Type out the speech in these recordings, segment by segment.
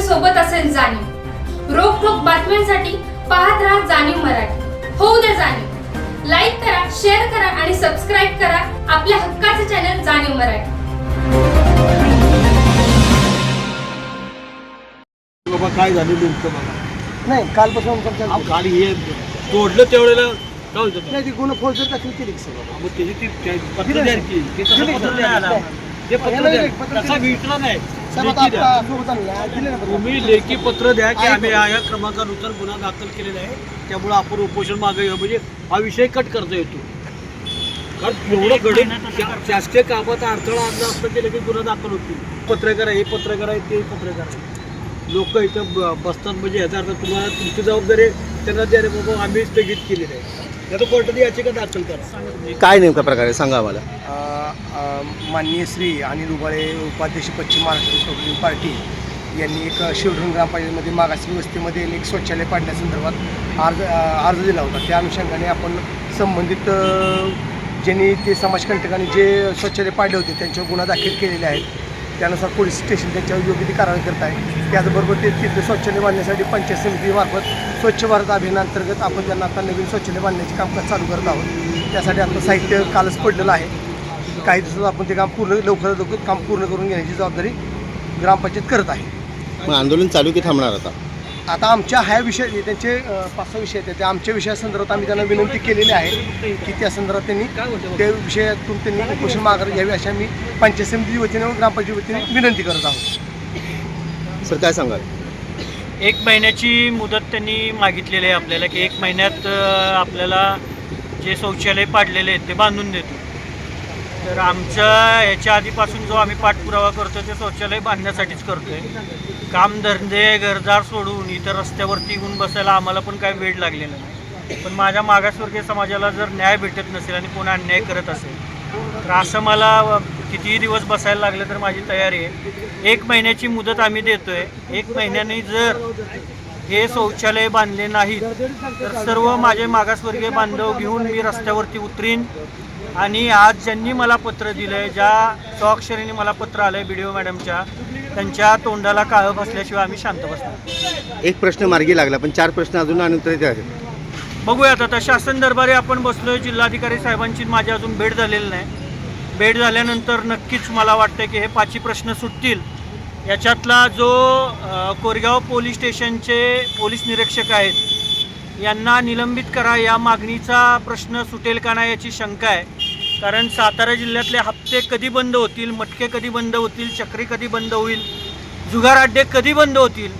सोबत असेल जाणीव रोखोक बातम्यांसाठी पाहत राहा जाणीव मराठी होऊ द्या जाणीव लाईक करा शेअर करा आणि सबस्क्राईब करा आपल्या हक्काचे चॅनल जाणीव मराठी बाबा काय झालं नेमकं बघा नाही कालपासून अहो, गाडी हे तोडलं तेवढ्याला काय होतं ते? नाही ती गुन्हा केली सगळं मग त्याची ती त्या- पत्र दिलं द्या नाही. की. ते तसं पत्र नाही. द्या ना. ते पत्र द्या. तसा नाही तुम्ही लेखी पत्र द्या की. आम्ही या या क्रमांकानुसार गुन्हा दाखल केलेला आहे. त्यामुळे आपण उपोषण मागे घेऊ. म्हणजे हा विषय कट करता येतो. कारण एवढं गडे शासकीय कामाचा अडथळा आणला असतं की लगेच गुन्हा दाखल होतील. पत्रकार आहे हे पत्रकार आहे ते पत्रकार आहे. लोक इथं ब- बसतात. म्हणजे याचा अर्थ तुम्हाला तुमची जबाबदारी आहे, त्यांना द्या रे बाबा आम्ही स्थगित केलेलं आहे त्याचं कोर्टात याचिका दाखल करा. काय नेमका प्रकार आहे? सांगा आम्हाला. अ, अ, माननीय श्री अनिल रुबाळे उपाध्यक्ष पश्चिम महाराष्ट्र रिपब्लिकन पार्टी यांनी एक शिवधन ग्रामपंचायतीमध्ये मागासी वस्तीमध्ये एक स्वच्छालय पाडण्यासंदर्भात अर्ज अ, अर्ज दिला होता. त्या अनुषंगाने आपण संबंधित अ, ज्यांनी ते समाजकंटकांनी जे शौचालय पाडले होते त्यांच्यावर गुन्हा दाखल केलेले आहेत. त्यानुसार पोलीस स्टेशन त्यांच्यावर योग्य ती कारवाई करत आहे. त्याचबरोबर ते तिथे शौचालय बांधण्यासाठी पंचायत समितीमार्फत स्वच्छ भारत अभियानांतर्गत आपण त्यांना आता नवीन शौचालय बांधण्याचे कामकाज चालू करत आहोत. त्यासाठी आता साहित्य कालच पडलेलं आहे. काही दिवसात आपण ते काम पूर्ण लवकरात लवकर काम पूर्ण करून घेण्याची जबाबदारी ग्रामपंचायत करत आहे. मग आंदोलन चालू की थांबणार आता? आता आमच्या ह्या विषय त्यांचे पाच सहा विषय आहेत. त्या आमच्या विषयासंदर्भात आम्ही त्यांना विनंती केलेली आहे की त्या संदर्भात त्यांनी त्या विषयातून त्यांनी उपोषण माघार घ्यावी अशी आम्ही पंचायत समिती वतीने व ग्रामपंचायत वतीने विनंती करत आहोत. सर काय सांगाल? एक महिन्याची मुदत त्यांनी मागितलेली आहे आपल्याला की एक महिन्यात आपल्याला जे शौचालय पाडलेले आहेत ते बांधून देतो. तर आमच्या ह्याच्या आधीपासून जो आम्ही पाठपुरावा करतो ते शौचालय बांधण्यासाठीच करतोय. कामधंदे घरदार सोडून इतर रस्त्यावरती येऊन बसायला आम्हाला पण काही वेळ लागलेला नाही. पण माझ्या मागासवर्गीय समाजाला जर न्याय भेटत नसेल आणि कोण अन्याय करत असेल तर असं मला कितीही दिवस बसायला लागलं तर माझी तयारी आहे. एक महिन्याची मुदत आम्ही देतोय. एक महिन्याने जर हे शौचालय बांधले नाहीत तर सर्व माझे मागासवर्गीय बांधव घेऊन मी रस्त्यावरती उतरीन. आणि आज ज्यांनी मला पत्र दिलं आहे ज्या स्वाक्षरीने मला पत्र आलं आहे बी डी ओ मॅडमच्या त्यांच्या तोंडाला काळं बसल्याशिवाय आम्ही शांत बसणार. एक प्रश्न मार्गी लागला पण चार प्रश्न अजून अनुत्तरित आहेत. बघूयात आता शासन दरबारी आपण बसलोय जिल्हाधिकारी साहेबांची माझी अजून भेट झालेली नाही. भेट झाल्यानंतर नक्कीच मला वाटतं की हे पाचही प्रश्न सुटतील. याच्यातला जो कोरेगाव पोलीस स्टेशनचे पोलीस निरीक्षक आहेत यांना निलंबित करा या मागणीचा प्रश्न सुटेल का नाही याची शंका आहे कारण सातारा जिल्ह्यातले हप्ते कधी बंद होतील मटके कधी बंद होतील चक्री कधी बंद होईल जुगार अड्डे कधी बंद होतील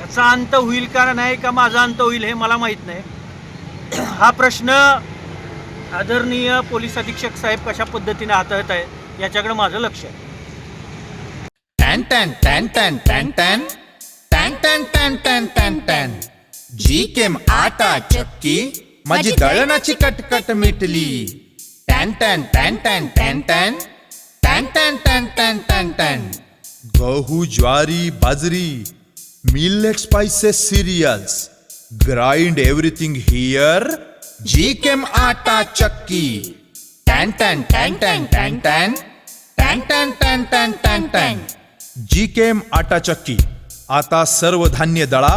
याचा अंत होईल का नाही का माझा अंत होईल हे मला माहीत नाही हा प्रश्न आदरणीय पोलीस अधीक्षक साहेब कशा पद्धतीने हाताळत आहेत याच्याकडे माझं लक्ष आहे टॅन टॅन टॅन टॅन टॅन टॅन टॅन टॅन टॅन टॅन टॅन टॅन जी केम आटा चक्की माझी दळणाची कटकट मिटली टॅन टॅन टॅन टॅन टॅन टॅन टॅन टॅन टॅन टॅन टॅन टॅन गहू ज्वारी बाजरी millet spices cereals grind everything here G केम आटा चक्की टॅन टॅन टॅन टॅन टॅन टॅन टॅन टॅन टॅन टॅन टॅन टॅन जी केम आटा चक्की आता सर्व धान्य दळा